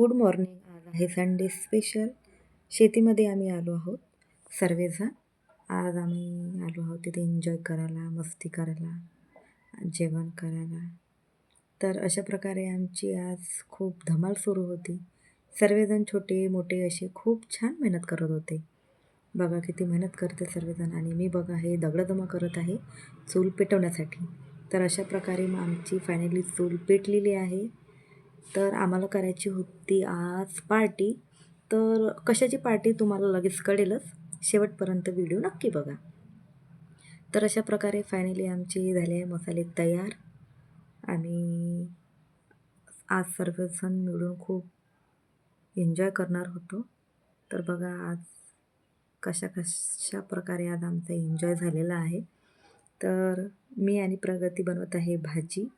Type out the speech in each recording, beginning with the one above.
Good morning. आज आहे Sunday special. शेतीमध्ये आम्ही आलो आहोत सर्वजण. आज आम्ही आलो आहोत तिथे एन्जॉय करायला मस्ती करायला जेवण करायला. तर अशा प्रकारे आमची आज खूप धमाल सुरू होती. सर्वजण छोटे मोठे असे खूप छान मेहनत करत होते. बघा किती मेहनत करते सर्वजण आणि मी बघा हे दगडदमा करत आहे चूल पेटवण्यासाठी. तर अशा प्रकारे मग आमची फायनली चूल पेटलेली आहे. तर आम्हाला करायची होती आज पार्टी. तर कशाची पार्टी तुम्हाला लगेच कळेलच. शेवटपर्यंत व्हिडिओ नक्की बघा. तर अशा प्रकारे फायनली आमचे झाले आहे मसाले तयार. आणि आज सर्वजण मिळून खूप एन्जॉय करणार होतो. तर बघा आज कशा कशा प्रकारे आज आमचा एन्जॉय झालेला आहे. तर मी आणि प्रगती बनवत आहे भाजी.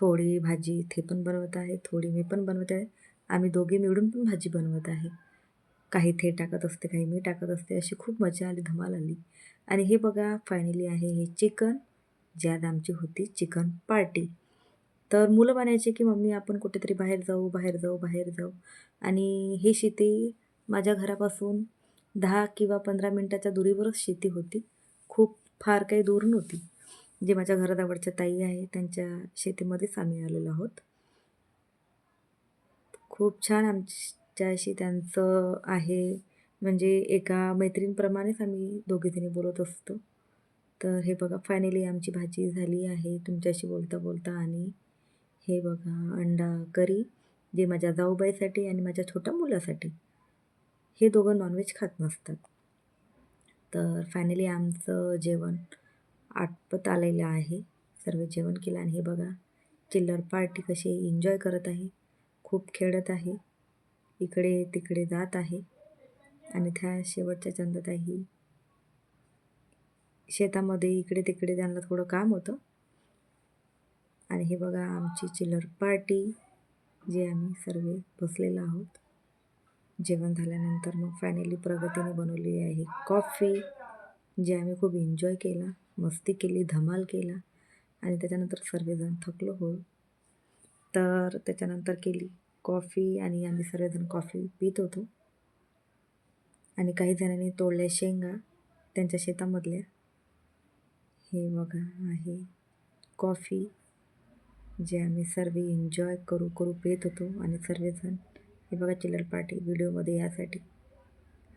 थोडी भाजी ते पण बनवत आहे थोडी मी पण बनवत आहे. आम्ही दोघे मिळून पण भाजी बनवत आहे. काही थे टाकत असते काही मी टाकत असते अशी खूप मजा आली धमाल आली. आणि हे बघा फायनली आहे हे चिकन. ज्यात आमची होती चिकन पार्टी. तर मुलं म्हणायचे की मम्मी आपण कुठेतरी बाहेर जाऊ बाहेर जाऊ बाहेर जाऊ. आणि ही शेती माझ्या घरापासून दहा किंवा पंधरा मिनटाच्या दुरीवरच शेती होती. खूप फार काही दूर नव्हती. जे माझ्या घराजवळच्या ताई आहे त्यांच्या शेतीमध्येच आम्ही आलेलो आहोत. खूप छान आमच्याशी त्यांचं आहे. म्हणजे एका मैत्रिणीप्रमाणेच आम्ही दोघीजणी बोलत असतो. तर हे बघा फायनली आमची भाजी झाली आहे. तुमच्याशी बोलता बोलता आणि हे बघा अंडा करी जे माझ्या जाऊबाईसाठी आणि माझ्या छोट्या मुलासाठी हे दोघं नॉनव्हेज खात नसतात. तर फायनली आमचं जेवण आटपत आलेलं आहे. सर्व जेवण केलं आणि हे बघा चिल्लर पार्टी कशी एन्जॉय करत आहे. खूप खेळत आहे. इकडे तिकडे जात आहे. आणि त्या शेवटच्या चंदताही शेतामध्ये इकडे तिकडे त्यांना थोडं काम होतं. आणि हे बघा आमची चिल्लर पार्टी जे आम्ही सर्व बसलेलो आहोत. जेवण झाल्यानंतर मग फायनली प्रगतीने बनवली आहे कॉफी जे आम्ही खूप एन्जॉय केला. मस्ती केली धमाल केला आणि त्याच्यानंतर सर्वजण थकलो हो तर त्याच्यानंतर केली कॉफी आणि आम्ही सर्वजण कॉफी पित होतो. आणि काही जणांनी तोडल्या शेंगा त्यांच्या शेतामधल्या. हे बघा आहे कॉफी जे आम्ही सर्व एन्जॉय करू करू पित होतो आणि सर्वजण हे बघा चिल्लर पार्टी व्हिडिओमध्ये यासाठी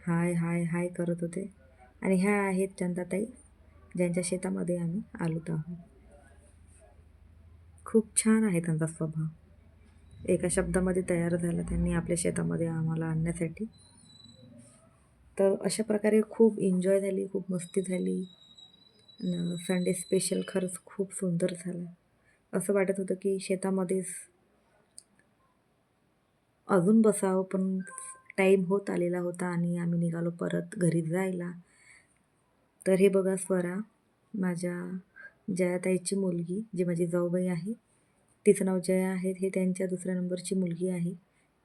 हाय हाय हाय करत होते. आणि ह्या आहेत चंदाताई. ज्यांच्या शेतामध्ये आम्ही आलोत आहोत. खूप छान आहे त्यांचा स्वभाव. एका शब्दामध्ये तयार झाला त्यांनी आपल्या शेतामध्ये आम्हाला आणण्यासाठी. तर अशा प्रकारे खूप एन्जॉय झाली खूप मस्ती झाली. संडे स्पेशल खरंच खूप सुंदर झालं. असं वाटत होतं की शेतामध्येच अजून बसावं पण टाईम होत आलेला होता आणि आम्ही निघालो परत घरी जायला. तर हे बघा स्वरा माझ्या जयाताईची मुलगी जी माझी जाऊबाई आहे तिचं नाव जया आहे हे त्यांच्या दुसऱ्या नंबरची मुलगी आहे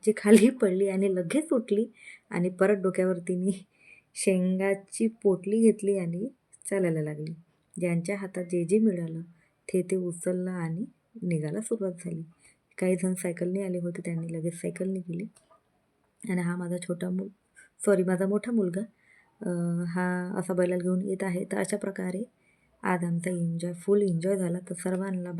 जी खाली पडली आणि लगेच उठली आणि परत डोक्यावर तिने शेंगाची पोटली घेतली आणि चालायला लागली. ज्यांच्या हातात जे जे मिळालं ते ते उचललं आणि निघायला सुरुवात झाली. काही जण सायकलने आले होते त्यांनी लगेच सायकलने गेले. आणि हा माझा छोटा मुल सॉरी माझा मोठा मुलगा हा असा बैलाला घेऊन येत आहे. तर अशा प्रकारे आज आमचा एन्जॉय फुल एन्जॉय झाला. तर सर्वांना